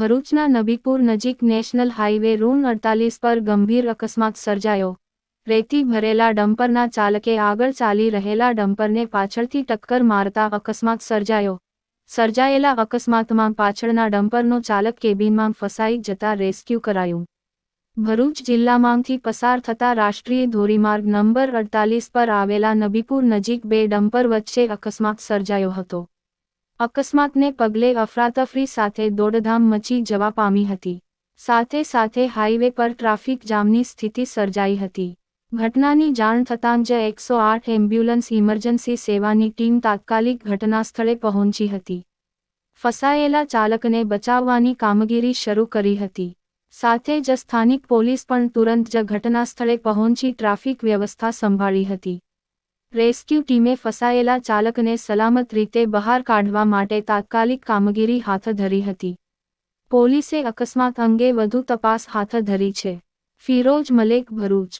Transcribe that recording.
ભરૂચના નબીપુર નજીક national highway ruin અડતાલીસ પર ગંભીર અકસ્માત સર્જાયો. રેતી ભરેલા ડમ્પરના ચાલકે આગળ ચાલી રહેલા ડમ્પરને પાછળથી ટક્કર મારતા અકસ્માત સર્જાયો. સર્જાયેલા અકસ્માતમાં પાછળના ડમ્પરનો ચાલક કેબિનમાં ફસાઈ જતા રેસ્ક્યુ કરાયું. ભરૂચ જિલ્લામાંથી પસાર થતા રાષ્ટ્રીય ધોરીમાર્ગ નંબર અડતાલીસ પર આવેલા નબીપુર નજીક બે ડમ્પર વચ્ચે અકસ્માત સર્જાયો હતો. અકસ્માતને પગલે અફરાતફરી સાથે દોડધામ મચી જવા પામી હતી. સાથે સાથે હાઈવે પર ટ્રાફિક જામની સ્થિતિ સર્જાઈ હતી. ઘટનાની જાણ થતાં જ એકસો આઠ એમ્બ્યુલન્સ ઇમરજન્સી સેવાની ટીમ તાત્કાલિક ઘટનાસ્થળે પહોંચી હતી. ફસાયેલા ચાલકને બચાવવાની કામગીરી શરૂ કરી હતી. સાથે જ સ્થાનિક પોલીસ પણ તુરંત જ ઘટનાસ્થળે પહોંચી ટ્રાફિક વ્યવસ્થા સંભાળી હતી. રેસ્ક્યુ ટીમે ફસાયેલા ચાલકને સલામત રીતે બહાર કાઢવા માટે તાત્કાલિક કામગીરી હાથ ધરી હતી. પોલીસે અકસ્માત અંગે વધુ તપાસ હાથ ધરી છે. ફિરોજ મલેક ભરૂચ